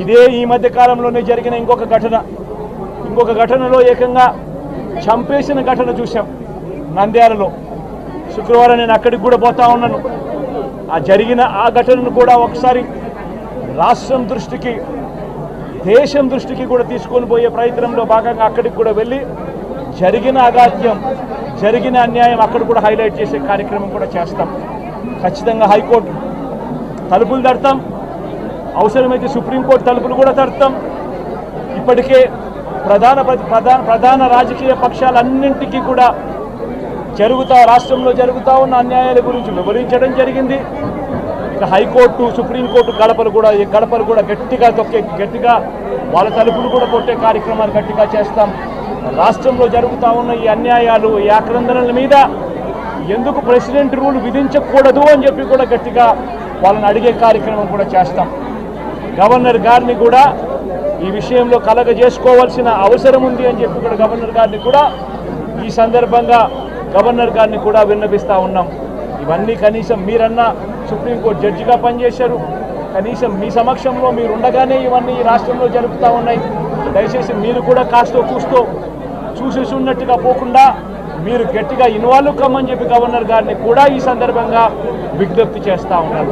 ఇదే ఈ మధ్య కాలంలోనే జరిగిన ఇంకొక ఘటన. ఇంకొక ఘటనలో ఏకంగా చంపేసిన ఘటన చూశాం నంద్యాలలో. శుక్రవారం నేను అక్కడికి కూడా పోతా ఉన్నాను. ఆ జరిగిన ఆ ఘటనను కూడా ఒకసారి రాష్ట్రం దృష్టికి దేశం దృష్టికి కూడా తీసుకొని పోయే ప్రయత్నంలో భాగంగా అక్కడికి కూడా వెళ్ళి జరిగిన అగాధ్యం జరిగిన అన్యాయం అక్కడ కూడా హైలైట్ చేసే కార్యక్రమం కూడా చేస్తాం. ఖచ్చితంగా హైకోర్టు తలుపులు తడతాం. అవసరమైతే సుప్రీంకోర్టు తలుపులు కూడా తడతాం. ఇప్పటికే ప్రధాన ప్రధాన ప్రధాన రాజకీయ పక్షాలన్నింటికీ కూడా జరుగుతా రాష్ట్రంలో జరుగుతూ ఉన్న అన్యాయాల గురించి వివరించడం జరిగింది. ఇక హైకోర్టు సుప్రీంకోర్టు గడపలు కూడా ఈ గడపలు కూడా గట్టిగా తొక్కే గట్టిగా వాళ్ళ తలుపులు కూడా కొట్టే కార్యక్రమాలు గట్టిగా చేస్తాం. రాష్ట్రంలో జరుగుతూ ఉన్న ఈ అన్యాయాలు ఈ ఆక్రందనల మీద ఎందుకు ప్రెసిడెంట్ రూల్ విధించకూడదు అని చెప్పి కూడా గట్టిగా వాళ్ళని అడిగే కార్యక్రమం కూడా చేస్తాం. గవర్నర్ గారిని కూడా ఈ విషయంలో కలగ చేసుకోవాల్సిన అవసరం ఉంది అని చెప్పి కూడా గవర్నర్ గారిని కూడా ఈ సందర్భంగా గవర్నర్ గారిని కూడా విన్నపిస్తూ ఉన్నాం. ఇవన్నీ కనీసం మీరన్నా సుప్రీంకోర్టు జడ్జిగా పనిచేశారు. కనీసం మీ సమక్షంలో మీరు ఉండగానే ఇవన్నీ ఈ రాష్ట్రంలో జరుపుతూ ఉన్నాయి. దయచేసి మీరు కూడా కాస్తో కూస్తో చూసేసి ఉన్నట్టుగా పోకుండా మీరు గట్టిగా ఇన్వాల్వ్ కమ్మని చెప్పి గవర్నర్ గారిని కూడా ఈ సందర్భంగా విజ్ఞప్తి చేస్తూ ఉన్నారు.